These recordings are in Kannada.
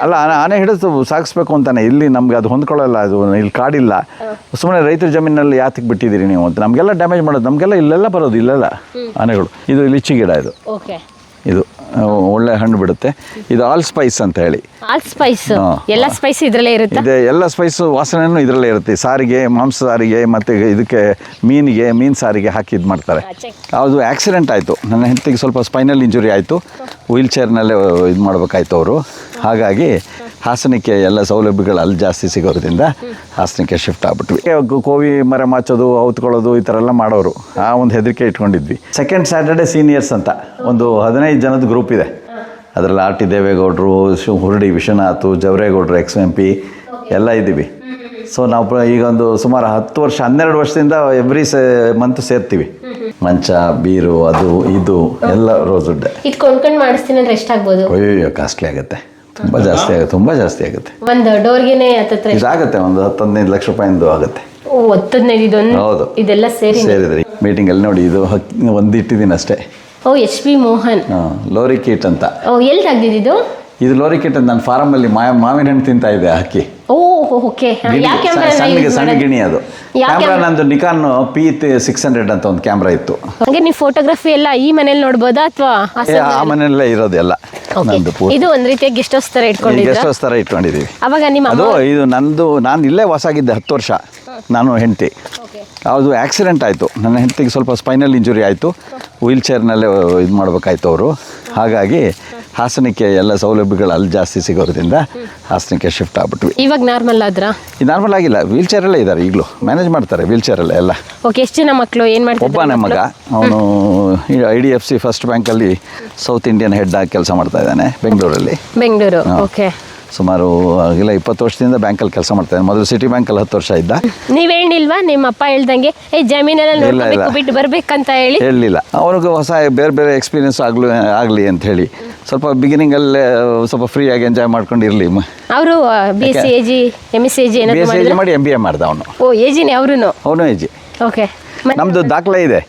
ಅಲ್ಲ ಆನೆ- ಆನೆ ಹಿಡಿದು ಸಾಗಿಸ್ಬೇಕು ಅಂತಾನೆ. ಇಲ್ಲಿ ನಮ್ಗೆ ಅದು ಹೊಂದ್ಕೊಳ್ಳಲ್ಲ ಅದು ಇಲ್ಲಿ ಕಾಡಿಲ್ಲ. ಸುಮ್ಮನೆ ರೈತರ ಜಮೀನಲ್ಲಿ ಯಾತಕ್ಕೆ ಬಿಟ್ಟಿದ್ದೀರಿ ನೀವು ಅಂತ. ನಮಗೆಲ್ಲ ಡ್ಯಾಮೇಜ್ ಮಾಡೋದು ನಮಗೆಲ್ಲ ಇಲ್ಲೆಲ್ಲ ಬರೋದು ಇಲ್ಲೆಲ್ಲ ಆನೆಗಳು. ಇದು ಲಿಚ್ಚಿ ಗಿಡ ಇದು. ಓಕೆ. ಇದು ಆ, ಒಳ್ಳೆ ಹಣ್ಣು ಬಿಡುತ್ತೆ. ಇದು ಆಲ್ ಸ್ಪೈಸ್ ಅಂತ ಹೇಳಿ. All spice? ಹಾ. ಎಲ್ಲ ಸ್ಪೈಸ್ ಇದ್ರಲ್ಲೇ ಇರುತ್ತೆ? ಇದೆ ಎಲ್ಲ ಸ್ಪೈಸು ವಾಸನೆನೂ ಇದರಲ್ಲೇ ಇರುತ್ತೆ. ಸಾರಿಗೆ ಮಾಂಸ ಸಾರಿಗೆ ಮತ್ತು ಇದಕ್ಕೆ ಮೀನಿಗೆ ಮೀನು ಸಾರಿಗೆ ಹಾಕಿ ಇದು ಮಾಡ್ತಾರೆ. ಅದು ಆಕ್ಸಿಡೆಂಟ್ ಆಯಿತು. ನನ್ನ ಹೆಂಡತಿಗೆ ಸ್ವಲ್ಪ ಸ್ಪೈನಲ್ ಇಂಜುರಿ ಆಯಿತು. ವೀಲ್ ಚೇರ್ನಲ್ಲೇ ಇದು ಮಾಡಬೇಕಾಯ್ತು ಅವರು. ಹಾಗಾಗಿ ಹಾಸನಕ್ಕೆ ಎಲ್ಲ ಸೌಲಭ್ಯಗಳು ಅಲ್ಲಿ ಜಾಸ್ತಿ ಸಿಗೋದ್ರಿಂದ ಹಾಸನಕ್ಕೆ ಶಿಫ್ಟ್ ಆಗ್ಬಿಟ್ವಿ. ಗು- ಕೋವಿ ಮರ ಮಾಚೋದು ಔತ್ಕೊಳ್ಳೋದು ಈ ಥರ ಎಲ್ಲ ಮಾಡೋರು. ಆ ಒಂದು ಹೆದರಿಕೆ ಇಟ್ಕೊಂಡಿದ್ವಿ. ಸೆಕೆಂಡ್ ಸ್ಯಾಟರ್ಡೆ ಸೀನಿಯರ್ಸ್ ಅಂತ ಒಂದು ಹದಿನೈದು ಜನದ ಗ್ರೂಪ್ ಇದೆ. ಅದರಲ್ಲಿ ಆರ್ ಟಿ ದೇವೇಗೌಡರು ಶು ಹುರುಡಿ ವಿಶ್ವನಾಥ್ ಜವರೇಗೌಡರು ಎಕ್ಸ್ ಎಂ ಪಿ ಎಲ್ಲ ಇದ್ದೀವಿ. ಸೊ ನಾವು ಈಗ ಒಂದು ಸುಮಾರು ಹತ್ತು ವರ್ಷ ಹನ್ನೆರಡು ವರ್ಷದಿಂದ ಎವ್ರಿ ಸೇ ಮಂತ್ ಸೇರ್ತೀವಿ. ಮಂಚ ಬೀರು ಅದು ಇದು ಎಲ್ಲ ರೋಸ್ ವುಡ್ ಇದು ಕೊಂಡ್ಕೊಂಡು ಮಾಡಿಸ್ತೀನಿ ಅಂದ್ರೆ ಎಷ್ಟಾಗ್ಬೋದು? ಅಯ್ಯೋ ಕಾಸ್ಟ್ಲಿ ಆಗುತ್ತೆ. ತುಂಬ ಜಾಸ್ತಿ ಆಗುತ್ತೆ ತುಂಬಾ ಜಾಸ್ತಿ ಆಗುತ್ತೆ. ಒಂದು ಡೋರ್ಗೆನೆ ಹತ್ತತ್ರ ಇದಾಗುತ್ತೆ ಒಂದು ಹತ್ತು ಹದಿನೈದು ಲಕ್ಷ ರೂಪಾಯಿಂದು ಆಗುತ್ತೆ. ಓ ಒತ್ತದ್ನೈದು ಇದೊಂದು ಹೌದು. ಇದೆಲ್ಲ ಸೇರಿ ಸೇರಿದ್ರಿ. ಮೀಟಿಂಗಲ್ಲಿ ನೋಡಿ ಇದು ಒಂದಿಟ್ಟಿದ್ದೀನಿ ಒಂದು ಇಟ್ಟಿದ್ದೀನಿ ಅಷ್ಟೇ. O H P Mohan. ಹಾಂ ಲೋರಿ ಕೀಟ್ ಅಂತ. ಓ ಎಲ್ಲಿ ತೆಗ್ದಿದ್ದು ಇದು? ಲೋರಿ ಕೀಟ್ ಅಂತ ನಾನು ಫಾರಮಲ್ಲಿ ಮಾ ಮಾವಿನ ಹಣ್ಣು ತಿಂತಾ ಇದೆ ಹಾಕಿ. ಓ ಓಕೆ. ಸಣ್ಣಗೆ ಸಣ್ಣ ಗಿಣಿ ಅದು. ಕ್ಯಾಮ್ರಾ ನಂದು ನಿಕಾನ್ ಪಿ ಸಿಕ್ಸ್ ಹಂಡ್ರೆಡ್ ಅಂತ ಒಂದು ಕ್ಯಾಮ್ರಾ ಇತ್ತು. ಹಂಗೆ ನೀವು ಫೋಟೋಗ್ರಫಿ ಎಲ್ಲ ಈ ಮನೇಲಿ ನೋಡ್ಬೋದಾ ಅಥವಾ ಆ ಮನೆಯಲ್ಲೇ ಇರೋದು ಎಲ್ಲ ನಂದು ಇದು ಒಂದ್ ರೀತಿಯ ಗೆಸ್ಟ್ ಹೌಸ್ ತರ ಇಟ್ಕೊಂಡಿದ್ದೀವಿ ಗೆಸ್ಟ್ ಹೌಸ್ ಥರ ಇಟ್ಕೊಂಡಿದ್ದೀವಿ ಅವಾಗ ನಿಮ್ಮ ಅದು ಇದು ನಂದು ನಾನು ಇಲ್ಲೇ ಹೊಸಾಗಿದ್ದೆ ಹತ್ತು ವರ್ಷ. ನಾನು ಹೆಂಡತಿ. ಅದು ಆಕ್ಸಿಡೆಂಟ್ ಆಯಿತು. ನನ್ನ ಹೆಂಡತಿಗೆ ಸ್ವಲ್ಪ ಸ್ಪೈನಲ್ ಇಂಜುರಿ ಆಯಿತು. ವೀಲ್ ಚೇರ್ನಲ್ಲೇ ಇದು ಮಾಡಬೇಕಾಯ್ತು ಅವರು. ಹಾಗಾಗಿ ಹಾಸನಕ್ಕೆ ಎಲ್ಲ ಸೌಲಭ್ಯಗಳು ಅಲ್ಲಿ ಜಾಸ್ತಿ ಸಿಗೋದ್ರಿಂದ ಹಾಸನಕ್ಕೆ ಶಿಫ್ಟ್ ಆಗ್ಬಿಟ್ವಿ. ಇವಾಗ ನಾರ್ಮಲ್ ಆದ್ರ? ನಾರ್ಮಲ್ ಆಗಿಲ್ಲ ವೀಲ್ ಚೇರಲ್ಲೇ ಇದ್ದಾರೆ ಈಗಲೂ. ಮ್ಯಾನೇಜ್ ಮಾಡ್ತಾರೆ ವೀಲ್ ಚೇರಲ್ಲೇ ಎಲ್ಲ. ಓಕೆ ಎಷ್ಟು ಜನ ಮಕ್ಕಳು ಏನ್ ಒಬ್ಬ ನಮ್ಮ ಮಗ ಅವನು I D F C first ಬ್ಯಾಂಕಲ್ಲಿ ಸೌತ್ ಇಂಡಿಯನ್ ಹೆಡ್ ಆಗಿ ಕೆಲಸ ಮಾಡ್ತಾ ಇದ್ದಾನೆ ಬೆಂಗಳೂರಲ್ಲಿ. ಬೆಂಗಳೂರು ಓಕೆ ಸುಮಾರು ಇಲ್ಲ ಇಪ್ಪತ್ತು ವರ್ಷದಿಂದ ಬ್ಯಾಂಕಲ್ಲಿ ಕೆಲಸ ಮಾಡ್ತಾ ಇದ್ದಾನೆ. ಮೊದಲು ಸಿಟಿ ಬ್ಯಾಂಕಲ್ಲಿ ಹತ್ತು ವರ್ಷ ಇದ್ದ. ನೀವ್ ಹೇಳಿಲ್ವಾ? ನಿಮ್ಮ ಅಪ್ಪ ಹೇಳ್ದಂಗೆ ಏ ಜಮೀನೆಲ್ಲ ಇಲ್ಲ, ನೋಡ್ಕೋಬೇಕು ಇಲ್ಲ. ಬಿಟ್ಟು ಬರ್ಬೇಕಂತ ಹೇಳಿ. ಹೇಳಲಿಲ್ಲ ಅವ್ರಿಗೆ ಹೊಸ ಬೇರೆ ಬೇರೆ ಎಕ್ಸ್ಪೀರಿಯನ್ಸ್ ಆಗಲು ಆಗಲಿ ಅಂತ ಹೇಳಿ. ಸ್ವಲ್ಪ ಬಿಗಿನಿಂಗಲ್ಲೇ ಸ್ವಲ್ಪ ಫ್ರೀಯಾಗಿ ಎಂಜಾಯ್ ಮಾಡ್ಕೊಂಡು ಇರಲಿ. ಅವರು B S C A G M S C A G B ಏನಾದ್ರು ಎಸ್ ಮಾಡಿದ್ರು? ಮಾಡಿ ಎಂ ಬಿ ಎ ಮಾಡ್ದ ಅವನು. ಓ ಎ ಜಿನೇ ಅವ್ರು ಅವನು ಎಜಿ ಓಕೆ ನಮ್ಮದು ದಾಖಲೆ ಇದೆ.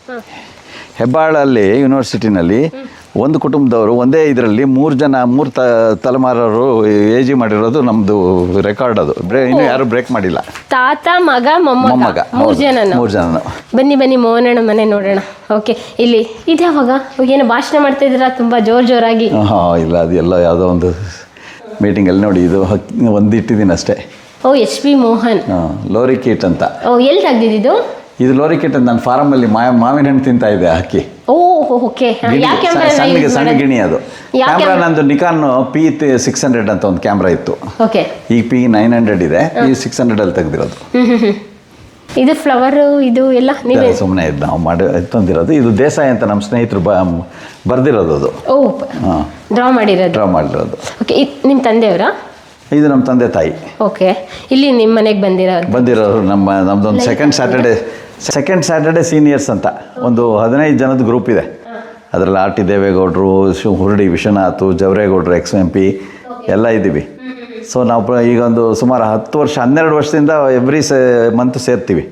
ಹೆಬ್ಬಾಳಲ್ಲಿ ಯೂನಿವರ್ಸಿಟಿನಲ್ಲಿ ಒಂದು ಕುಟುಂಬದವರು ಒಂದೇ ಇದರಲ್ಲಿ ಮೂರು ಜನ ಮೂರು ತ ತಲೆಮಾರರು ಎ ಜಿ ಮಾಡಿರೋದು ನಮ್ಮದು ರೆಕಾರ್ಡ್ ಅದು. ಇನ್ನು ಇನ್ನೂ ಯಾರು ಬ್ರೇಕ್ ಮಾಡಿಲ್ಲ. ತಾತ ಮಗ ಮೊಮ್ಮಗ. ಮೊಮ್ಮಗ ಮೂರು ಜನ ಮೂರು ಜನ ಬನ್ನಿ ಬನ್ನಿ ಮೋಹನಣ್ಣ ಮನೆ ನೋಡೋಣ. ಓಕೆ ಇಲ್ಲಿ ಇದ್ಯಾವಾಗ? ಏನು ಭಾಷಣ ಮಾಡ್ತಾ ಇದ್ದೀರಾ? ತುಂಬಾ ಜೋರ್ ಜೋರಾಗಿ. ಹಾಂ ಇಲ್ಲ ಅದು ಎಲ್ಲ ಯಾವುದೋ ಒಂದು ಮೀಟಿಂಗಲ್ಲಿ ನೋಡಿ ಇದು ಹಕ್ ಒಂದು ಇಟ್ಟಿದ್ದೀನಿ ಅಷ್ಟೇ. O H P Mohan. ಹಾಂ ಲೋರಿ ಕೀಟ್ ಅಂತ. ಓ ಎಲ್ಲಿ ತೆಗ್ದಿದ್ದು ಇದು ಲೋರಿ ಕೀಟ್ ಅಂತ ನಾನು ಫಾರಮಲ್ಲಿ ಮಾ ಮಾವಿನ ಹಣ್ಣು ತಿಂತಾ ಇದೆ ಹಾಕಿ. ಓ ಓಕೆ. ಗಿಣಿ, ಯಾವ ಸ- ಕ್ಯಾಮ್ರಾ ಸಣ್ಣಗೆ ಸಣ್ಣ ಗಿಣಿ ಅದು. ಯಾವ ಕ್ಯಾಮ್ರಾ? ನಂದು ನಿಕಾನ್ ಪಿ ಸಿಕ್ಸ್ ಹಂಡ್ರೆಡ್ ಅಂತ ಒಂದು ಕ್ಯಾಮ್ರಾ ಇತ್ತು. ಓಕೆ. ಈ ಪಿ ನೈನ್ ಹಂಡ್ರೆಡ್ ಇದೆ. ಈ ಸಿಕ್ಸ್ ಹಂಡ್ರೆಡಲ್ಲಿ ತೆಗೆದಿರೋದು. ಇದು ಫ್ಲವರ್ ಇದು ಎಲ್ಲ ನೀವೇ ಸುಮ್ಮನೆ ಇದು ನಾವು ಮಾಡಿ ತಂದಿರೋದು ಇದು ದೇಸಾಯಿ ಅಂತ ನಮ್ಮ ಸ್ನೇಹಿತರು ಬ ಬರ್ದಿರೋದು ಅದು. ಓ ಹಾಂ. ಡ್ರಾ ಮಾಡಿರೋದು. ಡ್ರಾ ಮಾಡಿರೋದು. ಓಕೆ ನಿಮ್ಮ ತಂದೆಯವರಾ? ಇದು ನಮ್ಮ ತಂದೆ ತಾಯಿ. ಓಕೆ. ಇಲ್ಲಿ ನಿಮ್ಮ ಮನೆಗೆ ಬಂದಿರೋದು. ಬಂದಿರೋರು ನಮ್ಮ ನಮ್ದೊಂದು second Saturday second Saturday seniors ಅಂತ. ಒಂದು ಹದಿನೈದು ಜನದ ಗ್ರೂಪ್ ಇದೆ. ಅದರಲ್ಲಿ ಆರ್ ಟಿ ದೇವೇಗೌಡರು ಹುರುಡಿ ವಿಶ್ವನಾಥ್ ಜವರೇಗೌಡರು ಎಕ್ಸ್ ಎಂ ಪಿ ಎಲ್ಲ ಇದ್ದೀವಿ. ಸೊ ನಾವು ಈಗ ಒಂದು ಸುಮಾರು ಹತ್ತು ವರ್ಷ ಹನ್ನೆರಡು ವರ್ಷದಿಂದ ಎವ್ರಿ ಸೇ ಮಂತ್ ಸೇರ್ತೀವಿ.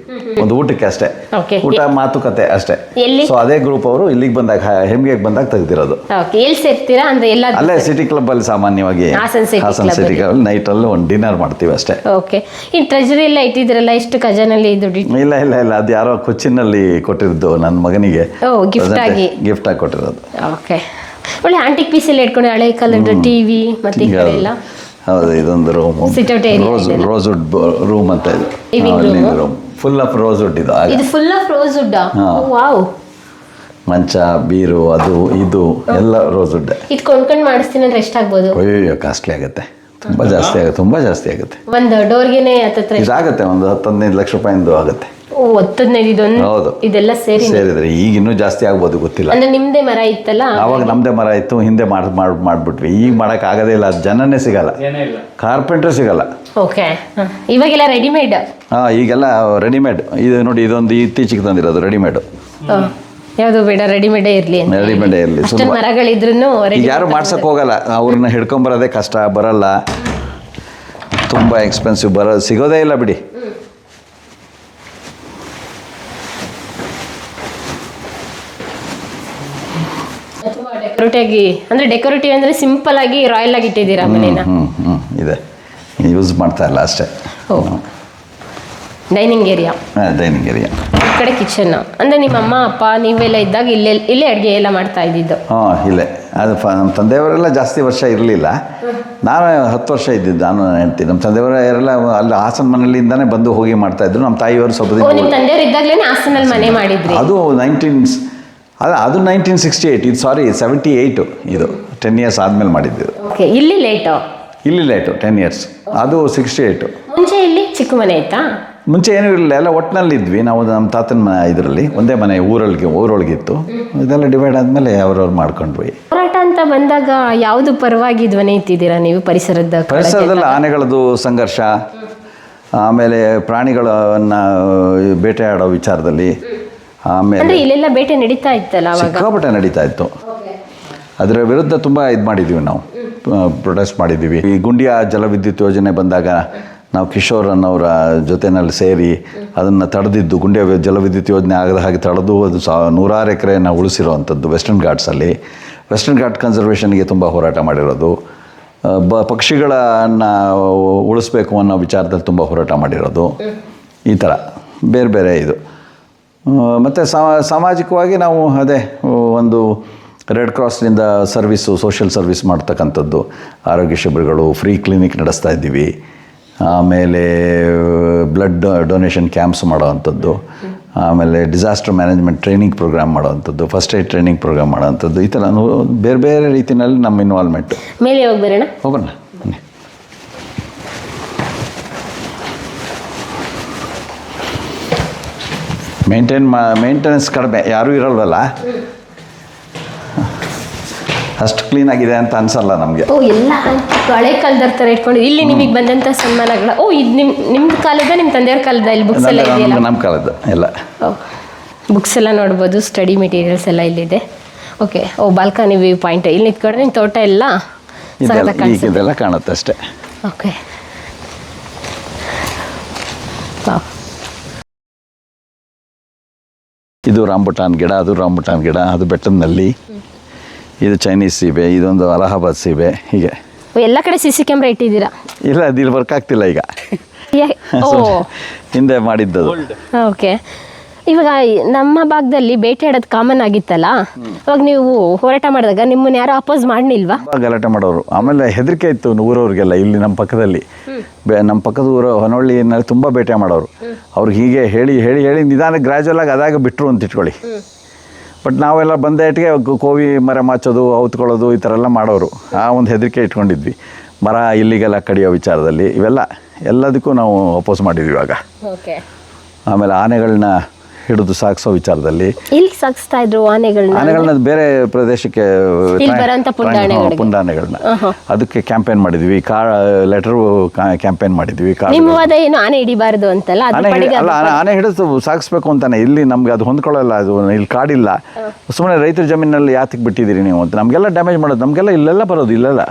ಒಂದು ಊಟಕ್ಕೆ ಅಷ್ಟೇ. Okay. ಊಟ ಮಾತುಕತೆ ಅಷ್ಟೇ. ಎಲ್ಲಿ? ಸೊ ಅದೇ ಗ್ರೂಪ್ ಅವರು ಇಲ್ಲಿಗೆ ಬಂದಾಗ ಹೆಮ್ಗೆ ಬಂದಾಗ ತೆಗ್ದಿರೋದು. ಓಕೆ ಎಲ್ಲಿ ಸೇರ್ತೀರಾ? ಅಂದ್ರೆ ಎಲ್ಲ ಅಲ್ಲೇ ಸಿಟಿ ಕ್ಲಬ್ ಅಲ್ಲಿ ಸಾಮಾನ್ಯವಾಗಿ Hassan City Hassan Club city club ನೈಟಲ್ಲಿ ಒಂದು ಡಿನ್ನರ್ ಮಾಡ್ತೀವಿ ಅಷ್ಟೇ. ಓಕೆ ಈ ಟ್ರೆಜರಿ ಎಲ್ಲ ಇಟ್ಟಿದ್ರಲ್ಲ ಎಷ್ಟು ಖಜಾನಲ್ಲಿ ದುಡ್ಡು ಇಲ್ಲ ಇಲ್ಲ ಇಲ್ಲ. ಅದು ಯಾರೋ ಕೊಚ್ಚಿನಲ್ಲಿ ಕೊಟ್ಟಿರೋದು ನನ್ನ ಮಗನಿಗೆ. ಓ, gift ಆಗಿ. ಗಿಫ್ಟ್ ಆಗಿ ಕೊಟ್ಟಿರೋದು. ಓಕೆ ಒಳ್ಳೆ ಆಂಟಿಕ್ ಪೀಸ್ ಎಲ್ಲ ಇಟ್ಕೊಂಡು ಹಳೆ ಕಾಲದ ಟಿವಿ ಮತ್ತೆ ಈ ಕಡೆ ಎಲ್ಲ. ಹೌದು ಇದೊಂದು room Sit out area rose ಇದೆಲ್ಲ. ರೂಮ್ ಅಂತ ಇದು. Living room? Room full of rosewood ಇದು ಆಗ ಇದು ಫುಲ್ ಆಫ್ ರೋಸ್ ವುಡ್ ಹಾ. ವಾವ್. ಮಂಚ ಬೀರು ಅದು ಇದು ಎಲ್ಲ ರೋಸ್ ವುಡ್ ಇದು ಕೊಂಡ್ಕೊಂಡು ಮಾಡಿಸ್ತೀನಿ ಅಂದ್ರೆ ಎಷ್ಟಾಗ್ಬೋದು? ಅಯ್ಯೋ ಕಾಸ್ಟ್ಲಿ ಆಗುತ್ತೆ. ತುಂಬ ಜಾಸ್ತಿ ಆಗುತ್ತೆ ತುಂಬ ಜಾಸ್ತಿ ಆಗುತ್ತೆ. ಒಂದು ಡೋರ್ಗೆನೆ ಹತ್ತತ್ರ? ಇದಾಗುತ್ತೆ ಒಂದು ಹತ್ತು ಹದಿನೈದು ಲಕ್ಷ ರೂಪಾಯಿಂದು ಆಗುತ್ತೆ. ಒತ್ತದ್ನೈದು ಇದೊಂದು ಹೌದು. ಇದೆಲ್ಲ ಸೇರಿ ಸೇರಿದ್ರೆ ಈಗ ಇನ್ನೂ ಜಾಸ್ತಿ ಆಗ್ಬೋದು ಗೊತ್ತಿಲ್ಲ. ಅಂದ್ರೆ ನಿಮ್ದೇ ಮರ ಇತ್ತಲ್ಲ? ಅವಾಗ ನಮ್ಮದೇ ಮರ ಇತ್ತು ಹಿಂದೆ ಮಾಡಿ ಮಾಡಿ ಮಾಡಿಬಿಟ್ವಿ. ಈಗ ಮಾಡಕ್ ಆಗೋದೇ ಇಲ್ಲ ಜನನೇ ಸಿಗಲ್ಲ. ಕಾರ್ಪೆಂಟರ್ ಸಿಗಲ್ಲ. ಓಕೆ. ಇವಾಗೆಲ್ಲ ರೆಡಿಮೇಡ್ ಹಾಂ ಈಗೆಲ್ಲ ರೆಡಿಮೇಡ್ ಇದು ನೋಡಿ ಇದೊಂದು ಇತ್ತೀಚೆಗೆ ತಂದಿರೋದು ರೆಡಿಮೇಡು ಯಾವುದು ಬೇಡ ರೆಡಿಮೇಡೇ ಇರ್ಲಿ ಅಂತ. ರೆಡಿಮೇಡೇ ಇರಲಿ. ಅಷ್ಟೊಂದು ಮರಗಳಿದ್ರು ಈಗ ಯಾರು ಮಾಡ್ಸಕ್ ಹೋಗಲ್ಲ. ಅವ್ರನ್ನ ಹಿಡ್ಕೊಂಬರೋದೇ ಕಷ್ಟ ಬರಲ್ಲ. ತುಂಬ ಎಕ್ಸ್ಪೆನ್ಸಿವ್ ಬರೋ ಸಿಗೋದೇ ಇಲ್ಲ ಬಿಡಿ. ಡೆಕೋರೇಟಿವ್ ಆಗಿ ಅಂದ್ರೆ ಡೆಕೋರೇಟಿವ್ ಅಂದ್ರೆ ಸಿಂಪಲ್ ಆಗಿ ರಾಯಲ್ ಆಗಿ ಇಟ್ಟಿದ್ದೀರಾ ಮನೇನ? ಹ್ಞೂ ಹ್ಞೂ ಇದೆ. ಯೂಸ್ ಮಾಡ್ತಾ ಇಲ್ಲ ಅಷ್ಟೇ. ಡೈನಿಂಗ್ ಏರಿಯಾ ಡೈನಿಂಗ್ ಏರಿಯಾ ಈ ಕಡೆ ಕಿಚನ್ ಅಂದ್ರೆ ನಿಮ್ಮ ಅಮ್ಮ ಅಪ್ಪ ನೀವೆಲ್ಲ ಇದ್ದಾಗ ಇಲ್ಲೇ ಇಲ್ಲೇ ಅಡುಗೆ ಎಲ್ಲ ಮಾಡ್ತಾ ಇದ್ದಿದ್ದು. ಹಾಂ ಇಲ್ಲೇ. ಅದು ಫ ನಮ್ಮ ತಂದೆಯವರೆಲ್ಲ ಜಾಸ್ತಿ ವರ್ಷ ಇರಲಿಲ್ಲ. ನಾನು ಹತ್ತು ವರ್ಷ ಇದ್ದಿದ್ದು ನಾನು ಹೇಳ್ತೀನಿ ನಮ್ಮ ತಂದೆಯವರೆಲ್ಲ ಅಲ್ಲಿ ಹಾಸನ ಮನೆಯಲ್ಲಿಂದಾನೇ ಬಂದು ಹೋಗಿ ಮಾಡ್ತಾಯಿದ್ರು ನಮ್ಮ ತಾಯಿಯವರು ಸ್ವಲ್ಪ ಓ ದಿನ ನಿಮ್ಮ ತಂದೆಯವ್ರು ಇದ್ದಾಗಲೇ ಹಾಸನಲ್ಲಿ ಮನೆ ಮಾಡಿದ್ರಿ. ಅದು ನೈನ್ಟೀನ್ ಅದು ಅದು ನೈನ್ಟೀನ್ ಸಿಕ್ಸ್ಟಿ ಏಯ್ಟ್ ಇದು ಸಾರಿ ಸೆವೆಂಟಿ ಏಯ್ಟು ಇದು. ಟೆನ್ ಇಯರ್ಸ್ ಆದಮೇಲೆ ಮಾಡಿದ್ದು ಓಕೆ ಇಲ್ಲಿ ಲೇಟು ಇಲ್ಲಿ ಲೇಟು ಟೆನ್ ಇಯರ್ಸ್ ಅದು ಸಿಕ್ಸ್ಟಿ ಏಯ್ಟು ಮುಂಚೆ ಇಲ್ಲಿ ಚಿಕ್ಕ ಮನೆ ಆಯ್ತಾ? ಮುಂಚೆ ಏನೂ ಇರಲಿಲ್ಲ ಎಲ್ಲ ಒಟ್ಟಿನಲ್ಲಿ ಇದ್ವಿ ನಾವು ನಮ್ಮ ತಾತನ ಮನೆ ಇದರಲ್ಲಿ ಒಂದೇ ಮನೆ ಊರೊಳಗೆ ಊರೊಳಗಿತ್ತು. ಇದೆಲ್ಲ ಡಿವೈಡ್ ಆದಮೇಲೆ ಅವ್ರವ್ರು ಮಾಡ್ಕೊಂಡ್ವಿ. ಹೋರಾಟ ಅಂತ ಬಂದಾಗ ಯಾವುದು ಪರವಾಗಿ ಧ್ವನಿ ಇತ್ತಿದ್ದೀರಾ ನೀವು ಪರಿಸರದ ಪರಿಸರದಲ್ಲಿ ಆನೆಗಳದ್ದು ಸಂಘರ್ಷ ಆಮೇಲೆ ಪ್ರಾಣಿಗಳನ್ನು ಬೇಟೆಯಾಡೋ ವಿಚಾರದಲ್ಲಿ ಆಮೇಲೆ ಅಂದ್ರೆ ಇಲ್ಲೆಲ್ಲ ಬೇಟೆ ನಡೀತಾ ಇತ್ತಲ್ಲ ಅವಾಗ? ಸಿಕ್ಕಾಪಟ್ಟೆ ನಡೀತಾ ಇತ್ತು. ಅದರ ವಿರುದ್ಧ ತುಂಬ ಇದು ಮಾಡಿದ್ದೀವಿ ನಾವು. ಪ್ರೊಟೆಸ್ಟ್ ಮಾಡಿದ್ದೀವಿ ಈ ಗುಂಡಿಯ ಜಲವಿದ್ಯುತ್ ಯೋಜನೆ ಬಂದಾಗ ನಾವು ಕಿಶೋರ್ ಅನ್ನೋರ ಜೊತೆನಲ್ಲಿ ಸೇರಿ ಅದನ್ನು ತಡೆದಿದ್ದು ಗುಂಡಿಯ ಜಲವಿದ್ಯುತ್ ಯೋಜನೆ ಆಗದ ಹಾಗೆ ತಡೆದು ಅದು ಸಾ ನೂರಾರು ಎಕರೆಯನ್ನು ಉಳಿಸಿರೋವಂಥದ್ದು ವೆಸ್ಟರ್ನ್ ಘಾಟ್ಸಲ್ಲಿ ವೆಸ್ಟರ್ನ್ ಘಾಟ್ ಕನ್ಸರ್ವೇಷನ್ಗೆ ತುಂಬ ಹೋರಾಟ ಮಾಡಿರೋದು. ಬ ಪಕ್ಷಿಗಳನ್ನು ಉಳಿಸ್ಬೇಕು ಅನ್ನೋ ವಿಚಾರದಲ್ಲಿ ತುಂಬ ಹೋರಾಟ ಮಾಡಿರೋದು. ಈ ಥರ ಬೇರೆ ಬೇರೆ ಇದು. ಮತ್ತು ಸಾಮಾಜಿಕವಾಗಿ ನಾವು ಅದೇ ಒಂದು ರೆಡ್ ಕ್ರಾಸ್ನಿಂದ ಸರ್ವಿಸು ಸೋಷಿಯಲ್ ಸರ್ವಿಸ್ ಮಾಡ್ತಕ್ಕಂಥದ್ದು. ಆರೋಗ್ಯ ಶಿಬಿರಗಳು ಫ್ರೀ ಕ್ಲಿನಿಕ್ ನಡೆಸ್ತಾ ಇದ್ದೀವಿ. ಆಮೇಲೆ ಬ್ಲಡ್ ಡೊನೇಷನ್ ಕ್ಯಾಂಪ್ಸ್ ಮಾಡೋವಂಥದ್ದು. ಆಮೇಲೆ ಡಿಸಾಸ್ಟರ್ ಮ್ಯಾನೇಜ್ಮೆಂಟ್ ಟ್ರೈನಿಂಗ್ ಪ್ರೋಗ್ರಾಮ್ ಮಾಡೋವಂಥದ್ದು ಫಸ್ಟ್ ಏಡ್ ಟ್ರೈನಿಂಗ್ ಪ್ರೋಗ್ರಾಮ್ ಮಾಡೋವಂಥದ್ದು. ಈ ಥರ ಬೇರೆ ಬೇರೆ ರೀತಿಯಲ್ಲಿ ನಮ್ಮ ಇನ್ವಾಲ್ವ್ಮೆಂಟ್ ಮೇಲೆ ಹೋಗಿ ಬರೋಣ? ಹೋಗೋಣ. ಮೇಂಟೈನ್ ಮಾ ಮೇಂಟೆನೆನ್ಸ್ ಕಡಿಮೆ ಯಾರೂ ಇರಲ್ವಲ್ಲ? ಅಷ್ಟು ಕ್ಲೀನ್ ಆಗಿದೆ ಅಂತ ಅನ್ಸಲ್ಲ ನಮಗೆ. ಓ ಎಲ್ಲ ಹಳೆ ಕಾಲದವ್ರ ಥರ ಇಟ್ಕೊಂಡು ಇಲ್ಲಿ ನಿಮಗೆ ಬಂದಂಥ ಸನ್ಮಾನಗಳ. ಓ ಇದು ನಿಮ್ಮ ನಿಮ್ದು ಕಾಲದ ನಿಮ್ಮ ತಂದೆಯವ್ರ ಕಾಲದ ಇಲ್ಲಿ ಬುಕ್ಸ್ ಎಲ್ಲ ಇದೆಯಲ್ಲ? ನಮ್ಮ ಕಾಲದ ಎಲ್ಲ. ಬುಕ್ಸ್ ಎಲ್ಲ ನೋಡ್ಬೋದು ಸ್ಟಡಿ ಮೆಟೀರಿಯಲ್ಸ್ ಎಲ್ಲ ಇಲ್ಲಿದೆ. Okay oh balcony view point ಇಲ್ಲಿ ನಿಂತ್ಕೊಂಡ್ರೆ ನಿಮ್ಮ ತೋಟ ಎಲ್ಲ ಇದೆಲ್ಲ ಕಾಣುತ್ತೆ ಅಷ್ಟೇ. ಓಕೆ ಇದು ರಾಂಬುಟಾನ್ ಗಿಡ ಅದು ರಾಂಬುಟಾನ್ ಗಿಡ ಅದು ಬೆಟ್ಟದಲ್ಲಿ ಇದು ಚೈನೀಸ್ ಸೀಬೆ ಇದೊಂದು ಅಲಹಾಬಾದ್ ಸೀಬೆ ಹೀಗೆ. ಎಲ್ಲ ಕಡೆ ಸಿ ಸಿ ಕ್ಯಾಮ್ರಾ ಇಟ್ಟಿದ್ದೀರಾ? ಇಲ್ಲ ಅದು ಇಲ್ಲಿ ವರ್ಕ್ ಆಗ್ತಿಲ್ಲ ಈಗ. ಓ. ಹಿಂದೆ ಮಾಡಿದ್ದದು. ಓಕೆ. ಇವಾಗ ನಮ್ಮ ಭಾಗದಲ್ಲಿ ಬೇಟೆಯಾಡೋದು ಕಾಮನ್ ಆಗಿತ್ತಲ್ಲ? ಅವಾಗ ನೀವು ಹೋರಾಟ ಮಾಡಿದಾಗ ನಿಮ್ಮನ್ನ ಯಾರು ಅಪೋಸ್ ಮಾಡಲಿಲ್ವಾ ಗಲಾಟ ಗಲಾಟೆ ಮಾಡೋರು. ಆಮೇಲೆ ಹೆದರಿಕೆ ಇತ್ತು ಊರವ್ರಿಗೆಲ್ಲ ಇಲ್ಲಿ ನಮ್ಮ ಪಕ್ಕದಲ್ಲಿ. ಬೆ ನಮ್ಮ ಪಕ್ಕದ ಊರು ಹೊನೊಳ್ಳಿನಲ್ಲಿ ತುಂಬ ಬೇಟೆ ಮಾಡೋರು. ಅವ್ರಿಗೆ ಹೀಗೆ ಹೇಳಿ ಹೇಳಿ ಹೇಳಿ ನಿಧಾನ ಗ್ರ್ಯಾಜುವಲ್ ಆಗಿ ಅದಾಗ ಬಿಟ್ಟರು ಅಂತ ಇಟ್ಕೊಳ್ಳಿ. ಬಟ್ ನಾವೆಲ್ಲ ಬಂದ ಇಟ್ಟಿಗೆ ಕೋವಿ ಮರ ಮಾಚೋದು ಔತ್ಕೊಳ್ಳೋದು ಈ ಥರ ಎಲ್ಲ ಮಾಡೋರು. ಆ ಒಂದು ಹೆದರಿಕೆ ಇಟ್ಕೊಂಡಿದ್ವಿ. ಮರ ಇಲ್ಲಿಗೆಲ್ಲ ಕಡಿಯೋ ವಿಚಾರದಲ್ಲಿ ಇವೆಲ್ಲ ಎಲ್ಲದಕ್ಕೂ ನಾವು ಅಪೋಸ್ ಮಾಡಿದ್ವಿ ಇವಾಗ. ಓಕೆ ಆಮೇಲೆ ಆನೆಗಳನ್ನ ಹಿಡಿದು ಸಾಗಿಸೋ ವಿಚಾರದಲ್ಲಿ ಇಲ್ಲಿ ಸಾಗಿಸ್ತಾ ಇದ್ರು ಆನೆಗಳನ್ನ? ಆನೆಗಳನ್ನ ಬೇರೆ ಪ್ರದೇಶಕ್ಕೆ ಇಲ್ಲಿ ಬರೋಂಥ ಪುಂಡಾನೆಗಳಿಗೆ. ಪುಂಡಾನೆಗಳನ್ನ ಅದಕ್ಕೆ ಕ್ಯಾಂಪೇನ್ ಮಾಡಿದ್ವಿ. ಕಾ ಲೆಟರ್ ಕ್ಯಾಂಪೇನ್ ಮಾಡಿದ್ವಿ. ಕಾ ನಿಮ್ಮ ವಾದ ಏನು ಆನೆ ಹಿಡಿಬಾರ್ದು ಅಂತಲ್ಲ? ಆನೆ ಹಿಡಿ ಪಾಡಿಗೆ ಅಲ್ಲ ಆನೆ ಆನೆ ಹಿಡಿದು ಸಾಗಿಸ್ಬೇಕು ಅಂತಾನೆ. ಇಲ್ಲಿ ನಮ್ಗೆ ಅದು ಹೊಂದ್ಕೊಳ್ಳಲ್ಲ ಅದು ಇಲ್ಲಿ ಕಾಡಿಲ್ಲ. ಸುಮ್ಮನೆ ರೈತರ ಜಮೀನಲ್ಲಿ ಯಾತಕ್ಕೆ ಬಿಟ್ಟಿದ್ದೀರಿ ನೀವು ಅಂತ. ನಮಗೆಲ್ಲ ಡ್ಯಾಮೇಜ್ ಮಾಡೋದು ನಮಗೆಲ್ಲ ಇಲ್ಲೆಲ್ಲ ಬರೋದು ಇಲ್ಲೆಲ್ಲ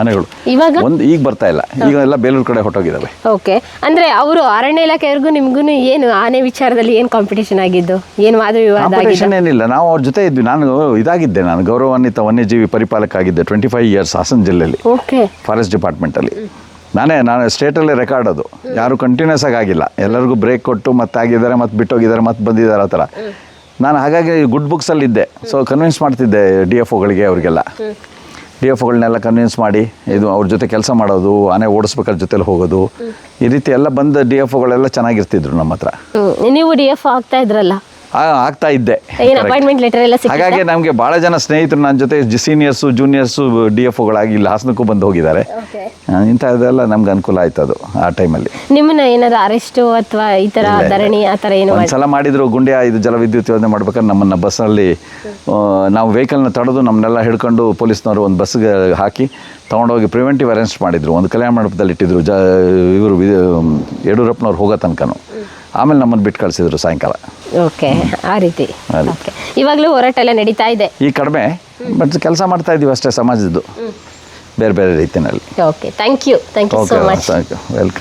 ಆನೆಗಳು. ಇವಾಗ? ಒಂದು ಈಗ ಬರ್ತಾ ಇಲ್ಲ. ಈಗ ಎಲ್ಲ ಬೇಲೂರು ಕಡೆ ಹೊಟ್ಟೋಗಿದ್ದಾವೆ ಓಕೆ ಅಂದ್ರೆ ಅವರು ಅರಣ್ಯ ಇಲಾಖೆಯವ್ರಿಗೂ ನಿಮ್ಗೂ ಏನು ಆನೆ ವಿಚಾರದಲ್ಲಿ ಏನು ಕಾಂಪಿಟೇಷನ್ ಆಗಿದ್ದು ಏನು ವಾದ ವಿವಾದ ಆಗಿದ್ದು? ಏನಿಲ್ಲ. ನಾವು ಅವ್ರ ಜೊತೆ ಇದ್ವಿ. ನಾನು ಇದಾಗಿದ್ದೆ ನಾನು. ಗೌರವಾನ್ವಿತ ವನ್ಯಜೀವಿ ಪರಿಪಾಲಕ ಆಗಿದ್ದೆ ಟ್ವೆಂಟಿ ಫೈವ್ ಇಯರ್ಸ್ ಹಾಸನ ಜಿಲ್ಲೆಯಲ್ಲಿ. ಓಕೆ ಫಾರೆಸ್ಟ್ ಡಿಪಾರ್ಟ್ಮೆಂಟಲ್ಲಿ ನಾನೇ ನಾನು ಸ್ಟೇಟಲ್ಲೇ ರೆಕಾರ್ಡ್ ಅದು. ಯಾರು ಕಂಟಿನ್ಯೂಸ್ ಆಗಿ ಆಗಿಲ್ಲ. ಎಲ್ಲರಿಗೂ ಬ್ರೇಕ್ ಕೊಟ್ಟು ಮತ್ತೆ ಆಗಿದ್ದಾರೆ ಮತ್ತೆ ಬಿಟ್ಟೋಗಿದ್ದಾರೆ ಮತ್ತೆ ಬಂದಿದ್ದಾರೆ ಆ ಥರ. ನಾನು ಹಾಗಾಗಿ ಗುಡ್ ಬುಕ್ಸಲ್ಲಿ ಇದ್ದೆ ಸೊ ಕನ್ವಿನ್ಸ್ ಮಾಡ್ತಿದ್ದೆ ಡಿ ಎಫ್ ಒಗಳಿಗೆ ಅವರಿಗೆಲ್ಲ. ಡಿ ಎಫ್ ಗಳನ್ನೆಲ್ಲ ಕನ್ವಿನ್ಸ್ ಮಾಡಿ, ಇದು ಅವ್ರ ಜೊತೆ ಕೆಲಸ ಮಾಡೋದು, ಆನೆ ಓಡಿಸ್ಬೇಕಾದ್ರ ಜೊತೆಲಿ ಹೋಗೋದು, ಈ ರೀತಿ ಎಲ್ಲ ಬಂದ ಡಿ ಎಫ್ ಒಗಳೆಲ್ಲ ಚೆನ್ನಾಗಿರ್ತಿದ್ರು ನಮ್ಮ ಹತ್ರ. ನೀವು ಡಿ ಎಫ್ ಆಗ್ತಾ ಇದ್ರಲ್ಲ ಆಗ್ತಾ ಇದ್ದೆ. ಹಾಗಾಗಿ ನಮಗೆ ಬಹಳ ಜನ ಸ್ನೇಹಿತರು ನನ್ನ ಜೊತೆ ಸೀನಿಯರ್ಸು ಜೂನಿಯರ್ಸು ಡಿ ಎಫ್ ಒಗಳಾಗಿ ಇಲ್ಲಿ ಹಾಸನಕ್ಕೂ ಬಂದು ಹೋಗಿದ್ದಾರೆ. ಇಂಥದ್ದೆಲ್ಲ ನಮ್ಗೆ ಅನುಕೂಲ ಆಯ್ತು ಅದು ಆ ಟೈಮಲ್ಲಿ. ನಿಮ್ಮನ್ನ ಏನಾದ್ರು ಅರೆಸ್ಟು ಅಥವಾ ಈ ಇಲ್ಲ. ಧರಣಿ ಆ ಥರ ಏನು ಸಲ ಮಾಡಿದ್ರು ಗುಂಡಿಯ ಇದು ಜಲವಿದ್ಯುತ್ ಯೋಜನೆ ಮಾಡ್ಬೇಕಾದ್ರೆ ನಮ್ಮನ್ನು ಬಸ್ಸಲ್ಲಿ ಆ, ನಾವು ವೆಹಿಕಲ್ನ ತಡೆದು ನಮ್ಮನ್ನೆಲ್ಲ ಹಿಡ್ಕೊಂಡು ಪೊಲೀಸ್ನವರು ಒಂದು ಬಸ್ಗೆ ಹಾಕಿ ತೊಗೊಂಡೋಗಿ ಪ್ರಿವೆಂಟಿವ್ ಅರೇಂಜ್ ಮಾಡಿದ್ರು. ಒಂದು ಕಲ್ಯಾಣ ಮಂಟಪದಲ್ಲಿ ಇಟ್ಟಿದ್ರು. ಜ ಇವರು ಯಡಿಯೂರಪ್ಪನವ್ರು ಹೋಗೋ ತನಕನೂ. ಆಮೇಲೆ ನಮ್ಮನ್ನು ಬಿಟ್ಟು ಕಳಿಸಿದ್ರು ಸಾಯಂಕಾಲ. ಓಕೆ. ಆ ರೀತಿ. ಓಕೆ. ಇವಾಗಲೂ ಹೋರಾಟ ಎಲ್ಲ ನಡೀತಾ ಇದೆ. ಈ ಕಡಿಮೆ ಬಟ್ ಕೆಲಸ ಮಾಡ್ತಾ ಇದ್ದೀವಿ ಅಷ್ಟೇ ಸಮಾಜದ್ದು. ಬೇರೆ ಬೇರೆ ರೀತಿಯಲ್ಲಿ. Okay. Thank you thank you so much thank you welcome